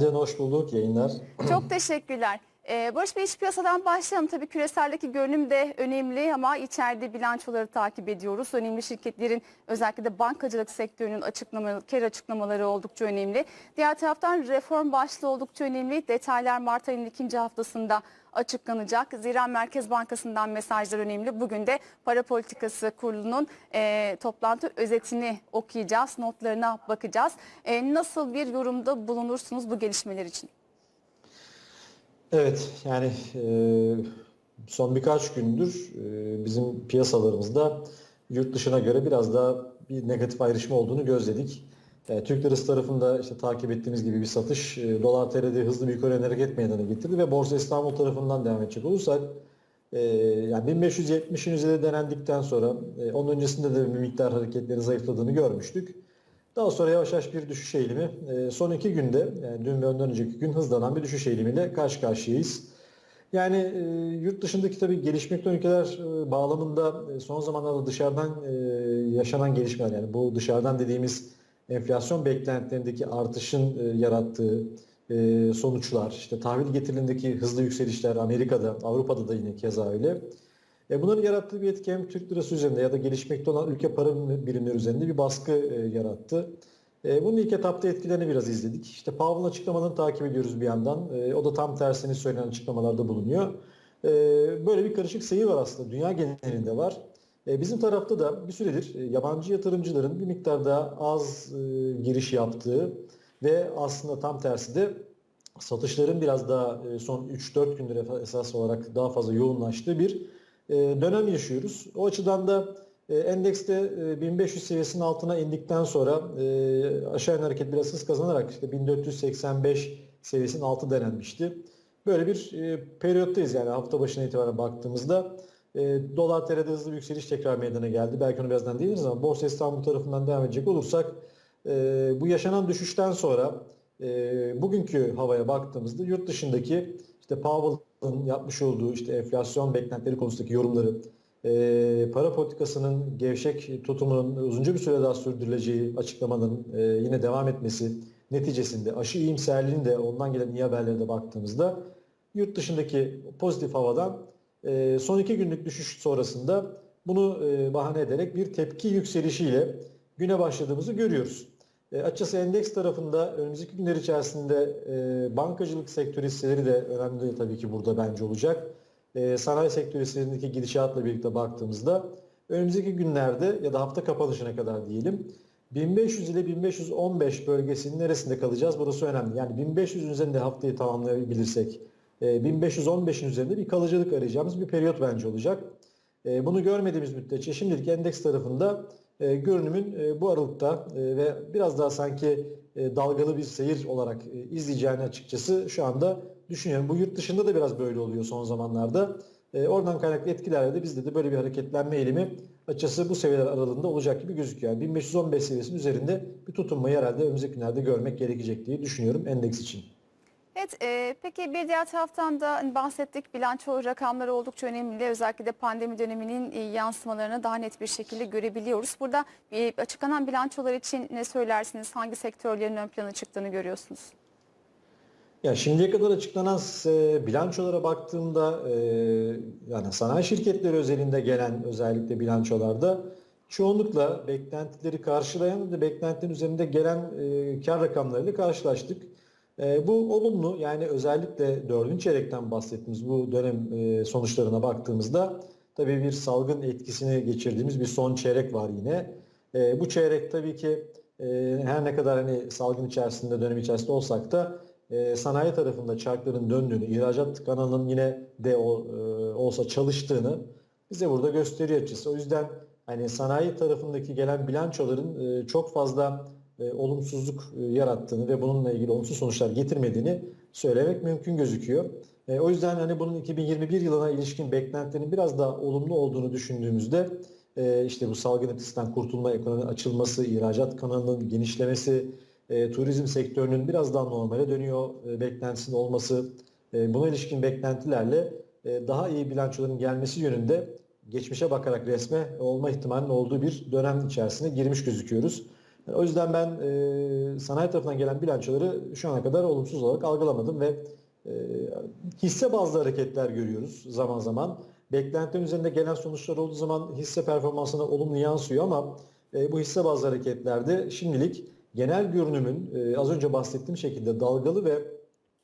Hoş bulduk yayınlar. Çok teşekkürler. Ee, Barış Bey iç piyasadan başlayalım. Tabii küreseldeki görünüm de önemli ama içeride bilançoları takip ediyoruz. Önemli şirketlerin özellikle de bankacılık sektörünün açıklamaları, kar açıklamaları oldukça önemli. Diğer taraftan reform başlığı oldukça önemli. Detaylar Mart ayının ikinci haftasında açıklanacak. Zira Merkez Bankası'ndan mesajlar önemli. Bugün de Para Politikası Kurulu'nun e, toplantı özetini okuyacağız. Notlarına bakacağız. E, nasıl bir yorumda bulunursunuz bu gelişmeler için? Evet yani son birkaç gündür bizim piyasalarımızda yurt dışına göre biraz daha bir negatif ayrışma olduğunu gözledik. Türk lirası tarafında işte takip ettiğimiz gibi bir satış dolar TL'de hızlı bir yukarı hareket meydana getirdi ve Borsa İstanbul tarafından devam edecek olursak yani 1570'in üzeri denendikten sonra e, onun öncesinde de bir miktar hareketleri zayıfladığını görmüştük. Daha sonra yavaş yavaş bir düşüş eğilimi. E, son iki günde, yani dün ve ondan önceki gün hızlanan bir düşüş eğilimiyle karşı karşıyayız. Yani e, yurt dışındaki tabii gelişmekte ülkeler e, bağlamında e, son zamanlarda dışarıdan yaşanan gelişmeler yani bu dışarıdan dediğimiz enflasyon beklentilerindeki artışın yarattığı sonuçlar, işte tahvil getirilindeki hızlı yükselişler Amerika'da, Avrupa'da da yine keza öyle. E bunların yarattığı bir etki hem Türk lirası üzerinde ya da gelişmekte olan ülke para birimleri üzerinde bir baskı e, yarattı. E, bunun ilk etapta etkilerini biraz izledik. İşte Powell'ın açıklamalarını takip ediyoruz bir yandan. E, o da tam tersini söylenen açıklamalarda bulunuyor. E, böyle bir karışık seyir var aslında. Dünya genelinde var. E, bizim tarafta da bir süredir e, yabancı yatırımcıların bir miktar daha az e, giriş yaptığı ve aslında tam tersi de satışların biraz daha e, son 3-4 gündür esas olarak daha fazla yoğunlaştığı bir dönem yaşıyoruz. O açıdan da e, endekste 1500 seviyesinin altına indikten sonra aşağı yönlü hareket biraz hız kazanarak işte 1485 seviyesinin altı denenmişti. Böyle bir periyottayız yani hafta başına itibaren baktığımızda. Dolar TL'de hızlı bir yükseliş tekrar meydana geldi. Belki onu birazdan değiniriz ama Borsa İstanbul tarafından devam edecek olursak bu yaşanan düşüşten sonra bugünkü havaya baktığımızda yurt dışındaki işte Powell'ın yapmış olduğu işte enflasyon beklentileri konusundaki yorumları, e, para politikasının gevşek tutumunun uzunca bir süre daha sürdürüleceği açıklamaların e, yine devam etmesi neticesinde aşı iyimserliğinin de ondan gelen iyi haberlere de baktığımızda yurt dışındaki pozitif havadan e, son iki günlük düşüş sonrasında bunu e, bahane ederek bir tepki yükselişiyle güne başladığımızı görüyoruz. E, açıkçası endeks tarafında önümüzdeki günler içerisinde e, bankacılık sektörü hisseleri de önemli tabii ki burada bence olacak. E, sanayi sektörü hisselerindeki gidişatla birlikte baktığımızda önümüzdeki günlerde ya da hafta kapanışına kadar diyelim 1500 ile 1515 bölgesinin neresinde kalacağız? Burası önemli. Yani 1500 üzerinde haftayı tamamlayabilirsek e, 1515'in üzerinde bir kalıcılık arayacağımız bir periyot bence olacak. E, bunu görmediğimiz müddetçe şimdilik endeks tarafında e, görünümün e, bu aralıkta e, ve biraz daha sanki e, dalgalı bir seyir olarak e, izleyeceğini açıkçası şu anda düşünüyorum. Bu yurt dışında da biraz böyle oluyor son zamanlarda. E, oradan kaynaklı etkilerle de bizde de böyle bir hareketlenme eğilimi açıkçası bu seviyeler aralığında olacak gibi gözüküyor. Yani 1515 seviyesinin üzerinde bir tutunmayı herhalde önümüzdeki günlerde görmek gerekecek diye düşünüyorum endeks için. Evet, e, peki bir diğer taraftan da hani bahsettik bilanço rakamları oldukça önemli. Özellikle de pandemi döneminin e, yansımalarını daha net bir şekilde görebiliyoruz. Burada e, açıklanan bilançolar için ne söylersiniz? Hangi sektörlerin ön plana çıktığını görüyorsunuz? Ya şimdiye kadar açıklanan e, bilançolara baktığımda e, yani sanayi şirketleri özelinde gelen özellikle bilançolarda çoğunlukla beklentileri karşılayan ve beklentilerin üzerinde gelen e, kar rakamlarıyla karşılaştık. E, bu olumlu yani özellikle dördüncü çeyrekten bahsettiğimiz bu dönem e, sonuçlarına baktığımızda tabii bir salgın etkisini geçirdiğimiz bir son çeyrek var yine. E, bu çeyrek tabii ki e, her ne kadar hani salgın içerisinde dönem içerisinde olsak da e, sanayi tarafında çarkların döndüğünü, ihracat kanalının yine de o, e, olsa çalıştığını bize burada gösteriyor açısı. O yüzden hani sanayi tarafındaki gelen bilançoların e, çok fazla e, olumsuzluk e, yarattığını ve bununla ilgili olumsuz sonuçlar getirmediğini söylemek mümkün gözüküyor. E, o yüzden hani bunun 2021 yılına ilişkin beklentilerin biraz daha olumlu olduğunu düşündüğümüzde e, işte bu salgın etkisinden kurtulma, ekonominin açılması, ihracat kanalının genişlemesi, e, turizm sektörünün biraz daha normale dönüyor e, beklentisinin olması, e, buna ilişkin beklentilerle e, daha iyi bilançoların gelmesi yönünde geçmişe bakarak resme olma ihtimalinin olduğu bir dönem içerisine girmiş gözüküyoruz. O yüzden ben e, sanayi tarafından gelen bilançoları şu ana kadar olumsuz olarak algılamadım ve e, hisse bazlı hareketler görüyoruz zaman zaman. Beklentilerin üzerinde gelen sonuçlar olduğu zaman hisse performansına olumlu yansıyor ama e, bu hisse bazlı hareketlerde şimdilik genel görünümün e, az önce bahsettiğim şekilde dalgalı ve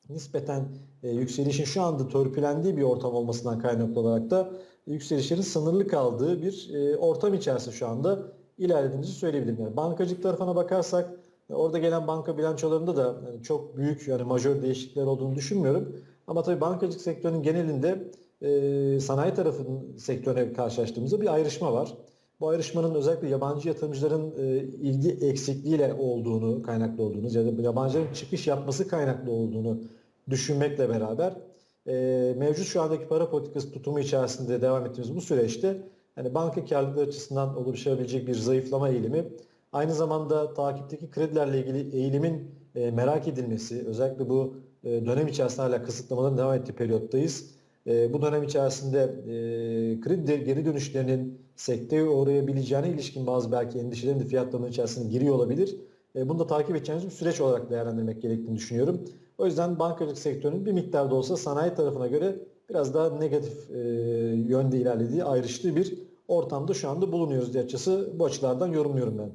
nispeten e, yükselişin şu anda törpülendiği bir ortam olmasından kaynaklı olarak da yükselişlerin sınırlı kaldığı bir e, ortam içerisinde şu anda ilerlediğimizi söyleyebilirim. Yani bankacılık tarafına bakarsak e, orada gelen banka bilançolarında da çok büyük yani majör değişiklikler olduğunu düşünmüyorum. Ama tabii bankacılık sektörünün genelinde e, sanayi tarafının sektörüne karşılaştığımızda bir ayrışma var. Bu ayrışmanın özellikle yabancı yatırımcıların e, ilgi eksikliğiyle olduğunu, kaynaklı olduğunu ya da yabancıların çıkış yapması kaynaklı olduğunu düşünmekle beraber e, mevcut şu andaki para politikası tutumu içerisinde devam ettiğimiz bu süreçte hani banka karlılıkları açısından oluşabilecek bir zayıflama eğilimi aynı zamanda takipteki kredilerle ilgili eğilimin e, merak edilmesi özellikle bu e, dönem içerisinde hala kısıtlamaların devam ettiği periyottayız. E, bu dönem içerisinde e, kredi geri dönüşlerinin sekteye uğrayabileceğine ilişkin bazı belki endişelerin de fiyatlamanın içerisine giriyor olabilir. E, bunu da takip edeceğimiz bir süreç olarak değerlendirmek gerektiğini düşünüyorum. O yüzden bankacılık sektörünün bir miktar da olsa sanayi tarafına göre biraz daha negatif e, yönde ilerlediği ayrıştığı bir ortamda şu anda bulunuyoruz diye açısı bu açılardan yorumluyorum ben.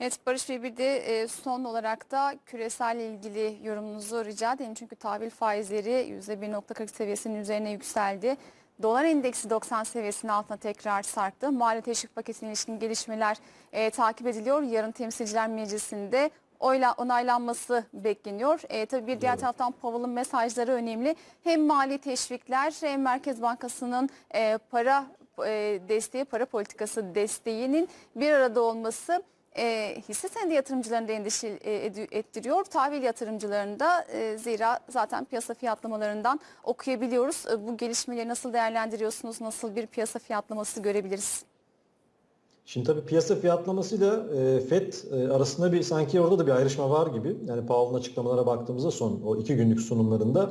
Evet Barış Bey bir de e, son olarak da küresel ilgili yorumunuzu rica edeyim. Çünkü tahvil faizleri %1.40 seviyesinin üzerine yükseldi. Dolar endeksi 90 seviyesinin altına tekrar sarktı. Mali teşvik paketine ilişkin gelişmeler e, takip ediliyor. Yarın Temsilciler Meclisi'nde oyla onaylanması bekleniyor. E, tabii bir diğer Doğru. taraftan Powell'ın mesajları önemli. Hem mali teşvikler hem Merkez Bankası'nın e, para e, desteği, para politikası desteğinin bir arada olması e, hisse senedi yatırımcılarını da endişe e, ettiriyor. Tahvil yatırımcılarında e, zira zaten piyasa fiyatlamalarından okuyabiliyoruz. E, bu gelişmeleri nasıl değerlendiriyorsunuz? Nasıl bir piyasa fiyatlaması görebiliriz? Şimdi tabii piyasa fiyatlamasıyla e, FED e, arasında bir sanki orada da bir ayrışma var gibi. Yani Powell'ın açıklamalara baktığımızda son o iki günlük sunumlarında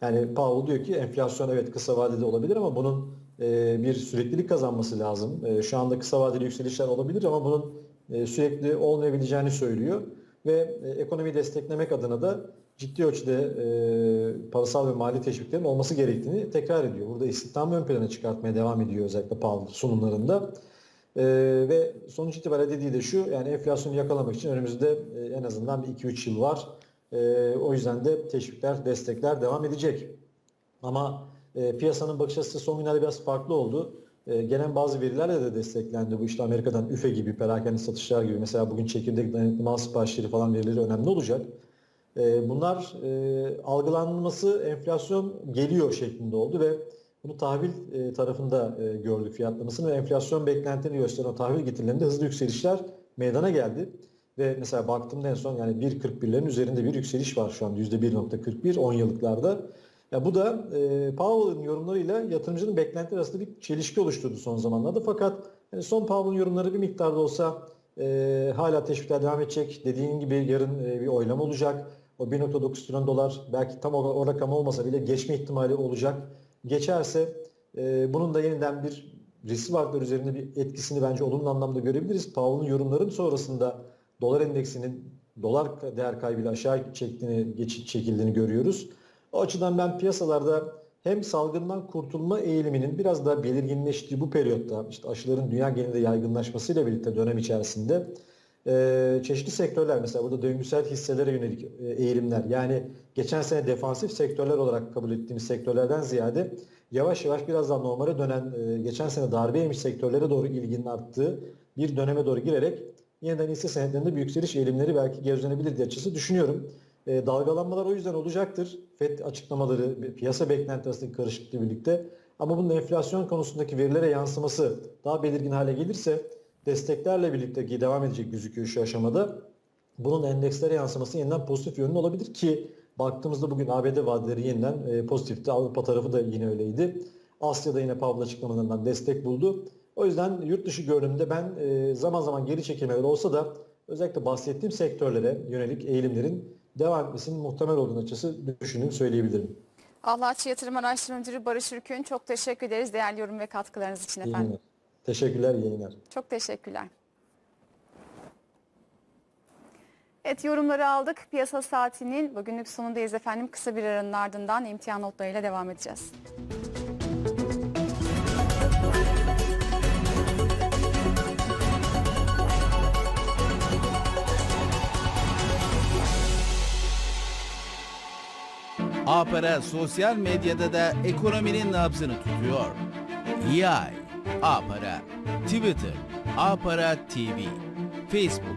yani Powell diyor ki enflasyon evet kısa vadede olabilir ama bunun e, bir süreklilik kazanması lazım. E, şu anda kısa vadeli yükselişler olabilir ama bunun sürekli olmayabileceğini söylüyor. Ve ekonomiyi desteklemek adına da ciddi ölçüde parasal ve mali teşviklerin olması gerektiğini tekrar ediyor. Burada istihdamı ön plana çıkartmaya devam ediyor özellikle Powell sunumlarında. Ee, ve sonuç itibariyle dediği de şu yani enflasyonu yakalamak için önümüzde e, en azından bir 2-3 yıl var. Ee, o yüzden de teşvikler, destekler devam edecek. Ama e, piyasanın bakış açısı son günlerde biraz farklı oldu. E, gelen bazı verilerle de desteklendi. Bu işte Amerika'dan üfe gibi, perakende satışlar gibi. Mesela bugün çekirdek dayanıklı mal siparişleri falan verileri önemli olacak. Bunlar e, algılanması enflasyon geliyor şeklinde oldu ve bunu tahvil e, tarafında e, gördük fiyatlamasını ve enflasyon beklentilerini gösteren o tahvil getirilerinde hızlı yükselişler meydana geldi. Ve mesela baktığımda en son yani 1.41'lerin üzerinde bir yükseliş var şu an %1.41 10 yıllıklarda. Ya bu da e, Powell'ın yorumlarıyla yatırımcının beklentileri arasında bir çelişki oluşturdu son zamanlarda. Fakat yani son Powell'ın yorumları bir miktarda olsa e, hala teşvikler devam edecek. Dediğin gibi yarın e, bir oylama olacak. O 1.9 trilyon dolar belki tam o, o rakam olmasa bile geçme ihtimali olacak. Geçerse e, bunun da yeniden bir risk varlıklar üzerinde bir etkisini bence olumlu anlamda görebiliriz. Powell'ın yorumların sonrasında dolar endeksinin dolar değer kaybıyla aşağı çektiğini, geçit çekildiğini görüyoruz. O açıdan ben piyasalarda hem salgından kurtulma eğiliminin biraz daha belirginleştiği bu periyotta işte aşıların dünya genelinde yaygınlaşmasıyla birlikte dönem içerisinde e, çeşitli sektörler mesela burada döngüsel hisselere yönelik e, eğilimler yani geçen sene defansif sektörler olarak kabul ettiğimiz sektörlerden ziyade yavaş yavaş biraz daha normale dönen e, geçen sene darbe yemiş sektörlere doğru ilginin arttığı bir döneme doğru girerek yeniden hisse senetlerinde bir yükseliş eğilimleri belki gözlenebilir diye açısı düşünüyorum. E, dalgalanmalar o yüzden olacaktır. FED açıklamaları, piyasa beklenti arasındaki birlikte. Ama bunun enflasyon konusundaki verilere yansıması daha belirgin hale gelirse desteklerle birlikte devam edecek gözüküyor şu aşamada. Bunun endekslere yansıması yeniden pozitif yönlü olabilir ki baktığımızda bugün ABD vadeleri yeniden e, pozitifti. Avrupa tarafı da yine öyleydi. Asya'da yine Powell açıklamalarından destek buldu. O yüzden yurt dışı görünümde ben e, zaman zaman geri çekilmeler olsa da özellikle bahsettiğim sektörlere yönelik eğilimlerin devam etmesinin muhtemel olduğunu açısı düşündüğümü söyleyebilirim. Allahçı Yatırım Araştırma Müdürü Barış Ürkün çok teşekkür ederiz değerli yorum ve katkılarınız için İyi efendim. günler. Teşekkürler, iyi yayınlar. Çok teşekkürler. Evet yorumları aldık. Piyasa saatinin bugünlük sonundayız efendim. Kısa bir aranın ardından imtihan notlarıyla devam edeceğiz. Apara sosyal medyada da ekonominin nabzını tutuyor. EI, Apara, Twitter, Apara TV, Facebook,